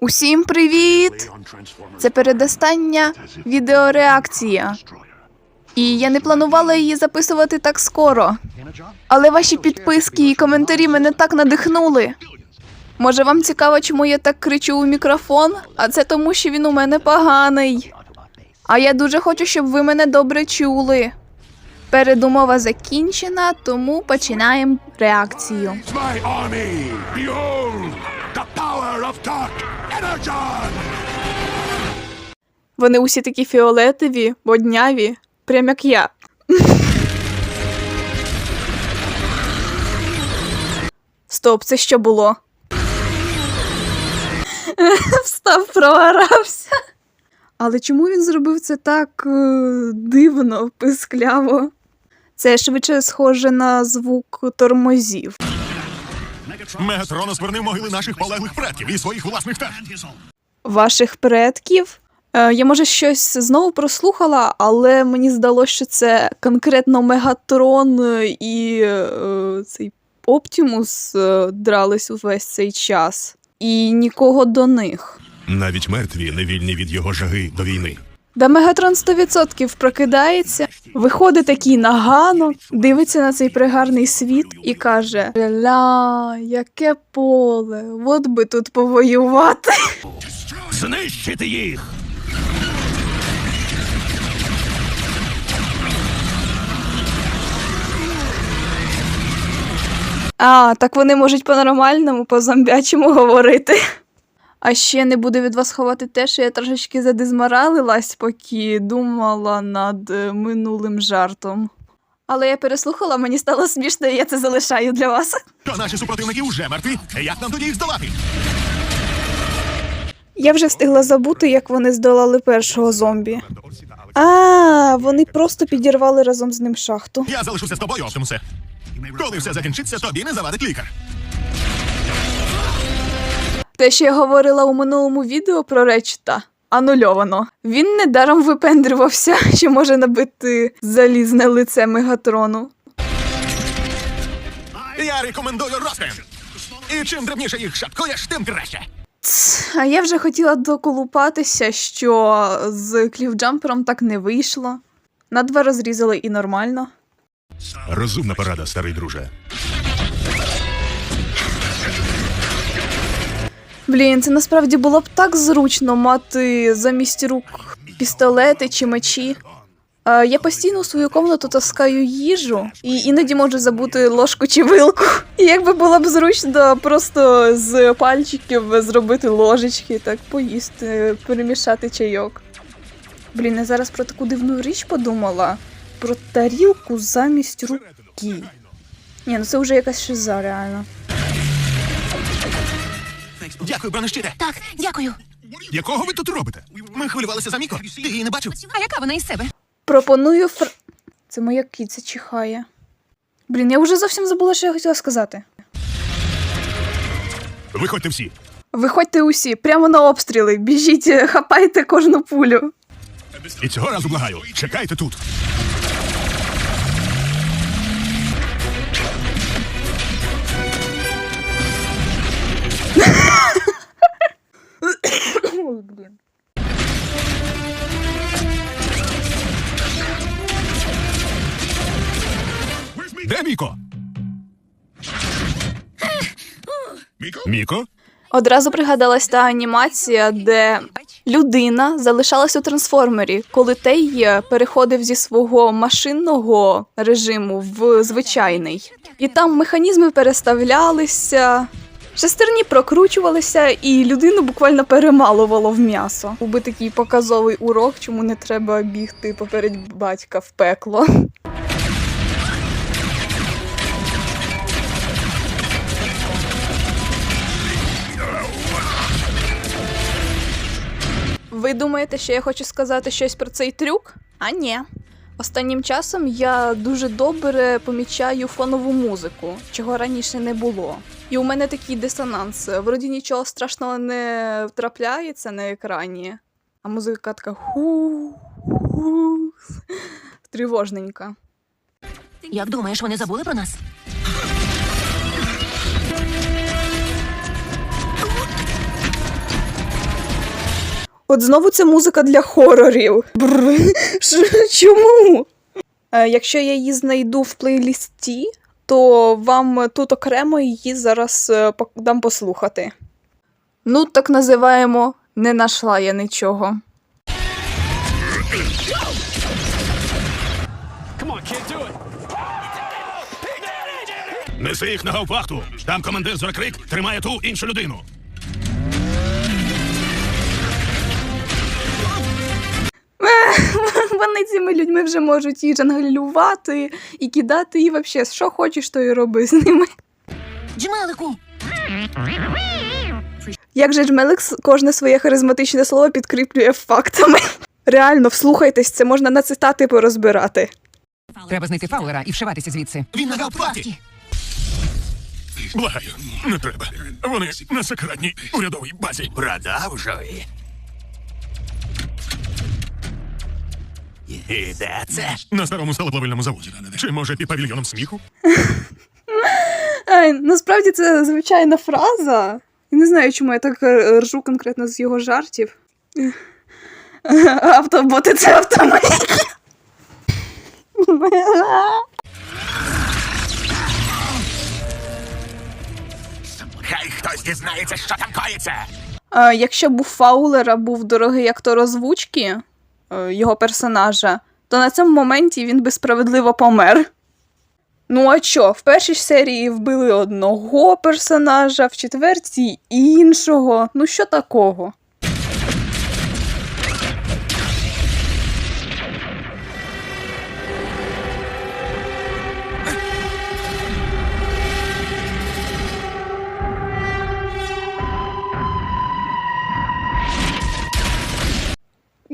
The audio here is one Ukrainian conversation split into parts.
Усім привіт! Це передостання відеореакція. І я не планувала її записувати так скоро. Але ваші підписки і коментарі мене так надихнули. Може, вам цікаво, чому я так кричу у мікрофон? А це тому, що він у мене поганий. А я дуже хочу, щоб ви мене добре чули. Передумова закінчена, тому починаємо реакцію. Behold the power of dark! Вони усі такі фіолетові, водняві, прям як я. Стоп, це що було? Встав, програвся. Але чому він зробив це так е, дивно, пискляво? Це швидше схоже на звук тормозів. Мегатрон осквернив могили наших полеглих предків і своїх власних теж. ваших предків. Е, я може щось знову прослухала, але мені здалося, що це конкретно Мегатрон і е, цей Оптімус е, дрались увесь цей час. І нікого до них. Навіть мертві не вільні від його жаги до війни. Да Мегатрон 100% прокидається, виходить такий на ганок, дивиться на цей пригарний світ і каже: Ля, яке поле, от би тут повоювати. Знищити їх! А, так вони можуть по-нормальному, по-зомбячому говорити. А ще не буду від вас ховати те, що я трошечки задизморалилась, поки думала над е, минулим жартом. Але я переслухала, мені стало смішно, і я це залишаю для вас. То наші супротивники вже мертві. Як нам тоді їх здолати? Я вже встигла забути, як вони здолали першого зомбі. А, вони просто підірвали разом з ним шахту. Я залишуся з тобою, Оптимусе. Коли все закінчиться, тобі не завадить лікар. Те, що я говорила у минулому відео про Речта, анульовано. Він недаром випендрювався, що може набити залізне лице Мегатрону. Я рекомендую розтин. І чим дрібніше їх шаткуєш, тим краще. Ц, А я вже хотіла доколупатися, що з кліфджампером так не вийшло. На два розрізали і нормально. Розумна порада, старий друже. Блін, це насправді було б так зручно мати замість рук пістолети чи мечі. Е, я постійно у свою комнату таскаю їжу і іноді можу забути ложку чи вилку. І якби було б зручно просто з пальчиків зробити ложечки, так поїсти, перемішати чайок. Блін, я зараз про таку дивну річ подумала. Про тарілку замість руки. Ні, ну це вже якась шиза, реально. Дякую, бронещите. Так, дякую. Якого ви тут робите? Ми хвилювалися за Міко. Ти її не бачив? А яка вона із себе? Пропоную фр... Це моя киця чихає. Блін, я вже зовсім забула, що я хотіла сказати. Виходьте всі. Виходьте усі, прямо на обстріли, біжіть, хапайте кожну пулю. І цього разу благаю. Чекайте тут. Міко? Одразу пригадалась та анімація, де людина залишалась у трансформері, коли той е, переходив зі свого машинного режиму в звичайний. І там механізми переставлялися, шестерні прокручувалися, і людину буквально перемалувало в м'ясо. Був такий показовий урок, чому не треба бігти поперед батька в пекло. Ви думаєте, що я хочу сказати щось про цей трюк? А ні. Останнім часом я дуже добре помічаю фонову музику, чого раніше не було. І у мене такий дисонанс. Вроді нічого страшного не трапляється на екрані, а музика така ху, ху, тривожненька. Як думаєш, вони забули про нас? От знову це музика для хорорів. Бррр. Ш- Чому? Е, якщо я її знайду в плейлісті, то вам тут окремо її зараз е, дам послухати. Ну, так називаємо не нашла я нічого. Неси їх на гауптвахту. Там командир Зорекрик тримає ту іншу людину. Вони цими людьми вже можуть і жонглювати, і кидати, і взагалі, що хочеш, то і роби з ними. Джмелику! Як же Джмеликс кожне своє харизматичне слово підкріплює фактами. Реально, вслухайтесь, це можна на цитати порозбирати. Треба знайти Фаулера і вшиватися звідси. Він на гауптвахті. Благаю, не треба. Вони на секретній урядовій базі. Продовжуй. І де це? На старому сталоплавильному заводі. Чи може під павільйоном сміху? Ай, насправді це звичайна фраза. І не знаю, чому я так е, ржу конкретно з його жартів. Автоботи це автоматики. Хай хтось дізнається, що там коїться. А, якщо б у Фаулера був дорогий актор озвучки його персонажа, то на цьому моменті він би справедливо помер. Ну а що, в першій серії вбили одного персонажа, в четвертій іншого. Ну що такого?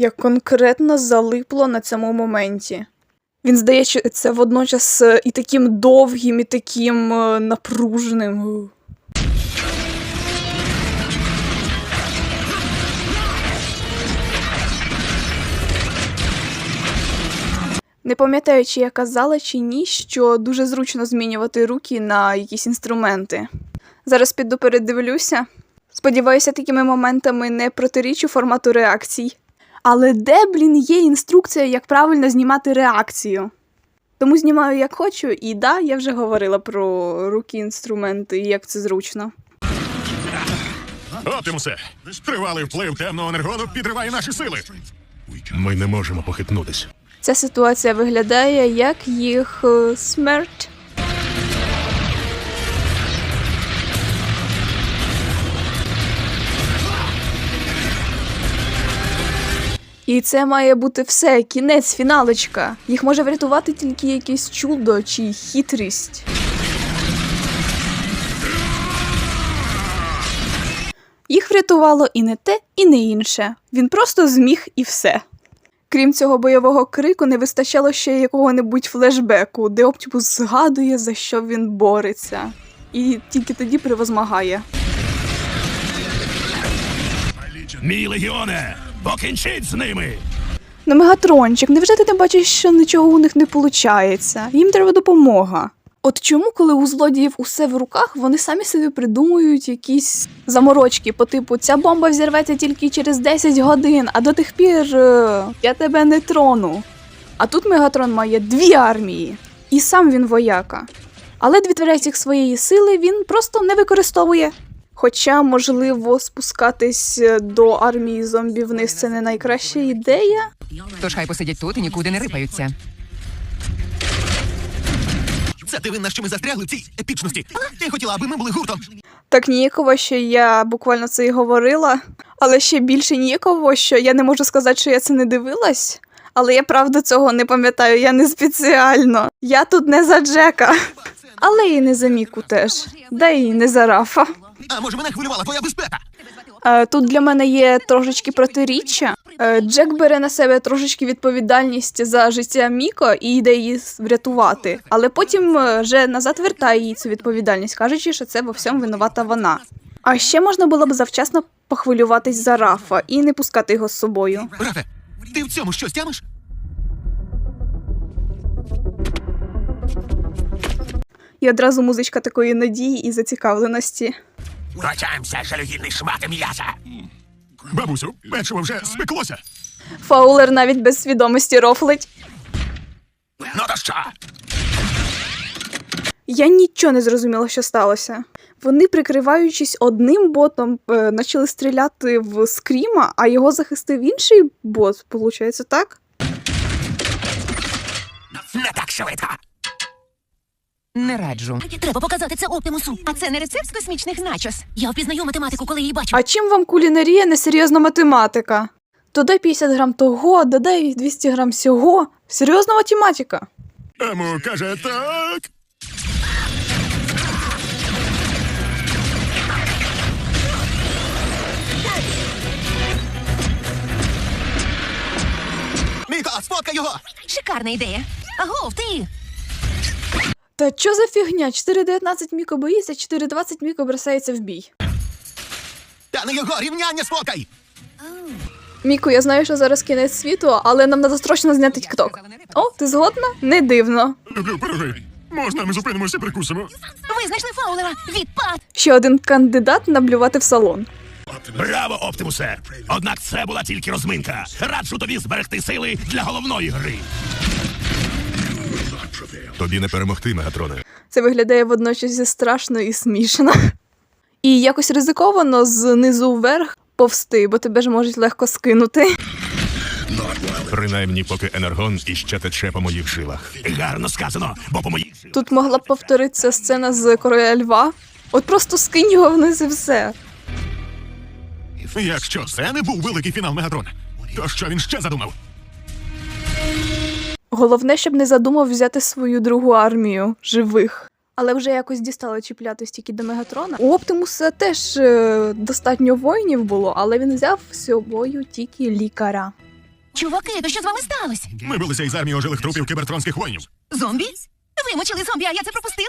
Я конкретно залипло на цьому моменті. Він здається водночас е, і таким довгим, і таким е, напруженим. Не пам'ятаю, чи я казала чи ні, що дуже зручно змінювати руки на якісь інструменти. Зараз піду передивлюся. Сподіваюся, такими моментами не протирічу формату реакцій. Але де, блін, є інструкція, як правильно знімати реакцію? Тому знімаю як хочу, і да, я вже говорила про руки інструменти і як це зручно. Оптимусе, тривалий вплив темного енергону підриває наші сили. Ми не можемо похитнутись. Ця ситуація виглядає як їх е, смерть. І це має бути все, кінець, фіналочка. Їх може врятувати тільки якесь чудо чи хитрість. Їх врятувало і не те, і не інше. Він просто зміг і все. Крім цього бойового крику, не вистачало ще якого-небудь флешбеку, де Оптімус згадує, за що він бореться. І тільки тоді превозмагає. Мій легіоне, покінчіть з ними. Ну, Мегатрончик, невже ти не бачиш, що нічого у них не виходить? Їм треба допомога. От чому, коли у злодіїв усе в руках, вони самі собі придумують якісь заморочки по типу ця бомба взірветься тільки через 10 годин, а до тих пір е, я тебе не трону. А тут Мегатрон має дві армії, і сам він вояка. Але дві третіх своєї сили він просто не використовує. Хоча, можливо, спускатись е, до армії зомбі вниз це не найкраща ідея. Тож хай посидять тут і нікуди не рипаються. Це ти винна, що ми застрягли в цій епічності. Ти хотіла, аби ми були гуртом. Так ніяково, що я буквально це і говорила, але ще більше ніяково, що я не можу сказати, що я це не дивилась. Але я правда цього не пам'ятаю, я не спеціально. Я тут не за Джека. Але і не за Міку теж. Да і не за Рафа. А може мене хвилювала твоя безпека? Е, Тут для мене є трошечки протиріччя. Е, Джек бере на себе трошечки відповідальність за життя Міко і йде її врятувати, але потім е, вже назад вертає їй цю відповідальність, кажучи, що це во всьому винувата вона. А ще можна було б завчасно похвилюватись за Рафа і не пускати його з собою. Рафе, ти в цьому щось тямиш? І одразу музичка такої надії і зацікавленості. Прочаємося, жалюгідний шмати м'яса. Бабусю, печиво вже спеклося. Фаулер навіть без свідомості рофлить. Ну то що? Я нічого не зрозуміла, що сталося. Вони, прикриваючись одним ботом, е, почали стріляти в скріма, а його захистив інший бот, виходить, так? Не так швидко. Не раджу. Треба показати це Оптимусу. А це не рецепт з космічних начос. Я впізнаю математику, коли її бачу. А чим вам кулінарія несерйозна математика? Додай 50 грам того, додай 200 грам сього. Серйозна математика. Ему каже так. Міко, сфоткай його! Шикарна ідея. Агов, ти! Та що за фігня? 4.19 Міко боїться, 4.20 Міко бросається в бій. Та не його рівняння сфоткай! Міко, я знаю, що зараз кінець світу, але нам треба срочно зняти тікток. О, ти згодна? Не дивно. Люблю пироги. Можна ми зупинимося і прикусимо? Ви знайшли фаулера! Відпад! Ще один кандидат наблювати в салон. Браво, Оптимусе! Однак це була тільки розминка. Раджу тобі зберегти сили для головної гри. Тобі не перемогти, Мегатроне. Це виглядає водночас і страшно і смішно. І якось ризиковано знизу вверх повсти, бо тебе ж можуть легко скинути. Принаймні, поки енергон іще тече по моїх жилах. Гарно сказано, бо по моїх жилах. Тут могла б повторитися сцена з короля льва. От просто скинь його вниз і все. Якщо це не був великий фінал Мегатрона, то що він ще задумав? Головне, щоб не задумав взяти свою другу армію живих. Але вже якось дістало чіплятись тільки до Мегатрона. У Оптимуса теж е, достатньо воїнів було, але він взяв з собою тільки лікаря. Чуваки, то що з вами сталося? Ми билися із армією ожилих трупів кібертронських воїнів. Зомбі? Вимочили зомбі, а я це пропустила?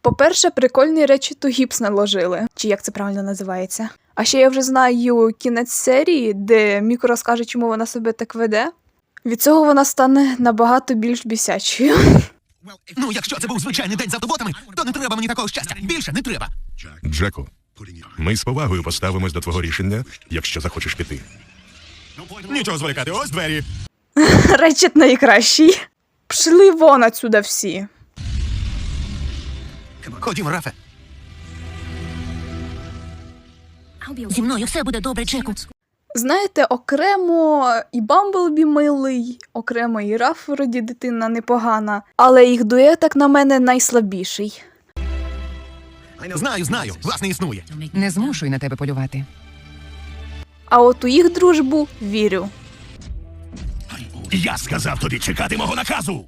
По-перше, прикольні речі то гіпс наложили, чи як це правильно називається. А ще я вже знаю кінець серії, де Міко розкаже, чому вона себе так веде. Від цього вона стане набагато більш бісячою. Ну, якщо це був звичайний день з автоботами, то не треба мені такого щастя. Більше не треба. Джеку, ми з повагою поставимось до твого рішення, якщо захочеш піти. Нічого зволікати, ось двері. Речет найкращий. Пшли вон отсюда всі. Ходімо, Рафе. Зі мною все буде добре, Джеку. Знаєте, окремо і Бамблбі милий, окремо і Рафороді дитина непогана, але їх дует, як на мене, найслабіший. Знаю, знаю, вас не існує. Не змушуй на тебе полювати. А от у їх дружбу вірю. Я сказав тобі чекати мого наказу.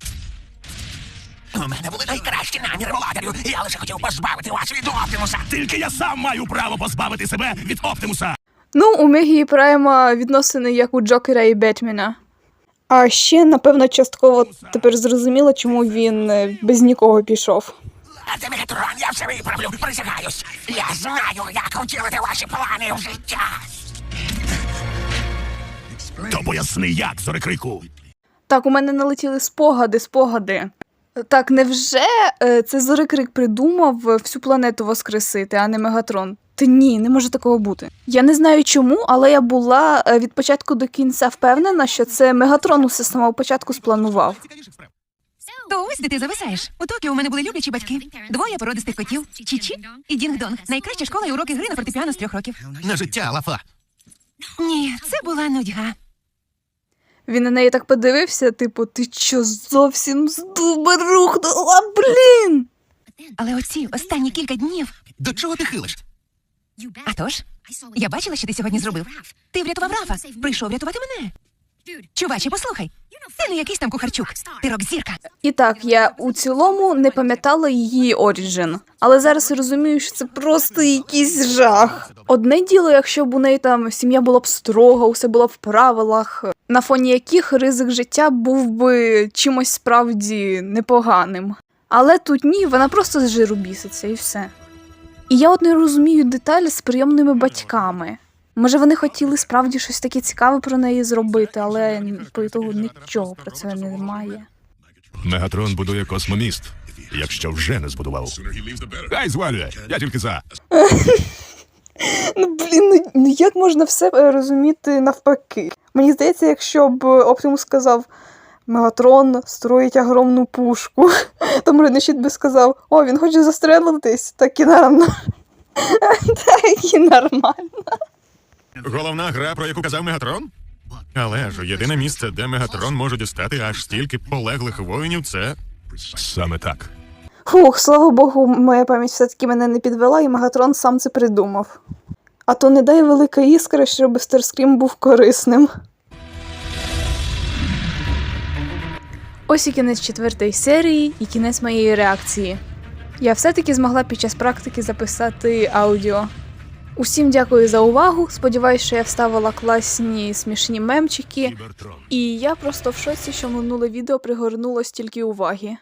У мене були найкращі наміри, володарю. Я лише хотів позбавити вас від Оптимуса. Тільки я сам маю право позбавити себе від Оптимуса. Ну, у Мегі і Прайма відносини як у Джокера і Бетмена. А ще, напевно, частково тепер зрозуміло, чому він е, без нікого пішов. А це Мегатрон, я все виправлю, присягаюсь. Я знаю, як втілити ваші плани в життя. То поясни, як, зорекрику. Так, у мене налетіли спогади, спогади. Так, невже е, це Зорикрик придумав всю планету воскресити, а не Мегатрон? Та ні, не може такого бути. Я не знаю чому, але я була е, від початку до кінця впевнена, що це Мегатрон усе з самого початку спланував. То ось де ти зависаєш. У Токіо у мене були люблячі батьки. Двоє породистих котів. Чічі і Дінг-Донг. Найкраща школа і уроки гри на фортепіано з трьох років. На життя, лафа. Ні, це була нудьга. Він на неї так подивився, типу, ти що зовсім з дуба рухнула, блін! Але оці останні кілька днів. До чого ти хилиш? А тож, я бачила, що ти сьогодні зробив. Ти врятував Рафа. Прийшов рятувати мене. Чуваче, послухай. Ти не якийсь там кухарчук. Ти рок-зірка. І так, я у цілому не пам'ятала її оріджин, але зараз розумію, що це просто якийсь жах. Одне діло, якщо б у неї там сім'я була б строга, усе було б в правилах, на фоні яких ризик життя був би чимось справді непоганим. Але тут ні, вона просто з жиру біситься і все. І я от не розумію деталі з прийомними батьками. Може, вони хотіли справді щось таке цікаве про неї зробити, але по ітогу нічого про це немає. Мегатрон будує космоміст, якщо вже не збудував. Хай звалює, я тільки за. Ну блін, ну, ну як можна все е, розуміти навпаки? Мені здається, якщо б Оптимус сказав. Мегатрон строїть огромну пушку. То Мринищит би сказав: О, він хоче застрелитись, так і нормально. Так і нормально. Головна гра, про яку казав Мегатрон? Але ж єдине місце, де Мегатрон може дістати аж стільки полеглих воїнів, це. Саме так. Фух, слава Богу, моя пам'ять все-таки мене не підвела, і Мегатрон сам це придумав. А то не дай велика іскра, щоб Старскрім був корисним. Ось і кінець четвертої серії, і кінець моєї реакції. Я все-таки змогла під час практики записати аудіо. Усім дякую за увагу. Сподіваюсь, що я вставила класні смішні мемчики. І я просто в шоці, що минуле відео пригорнуло стільки уваги.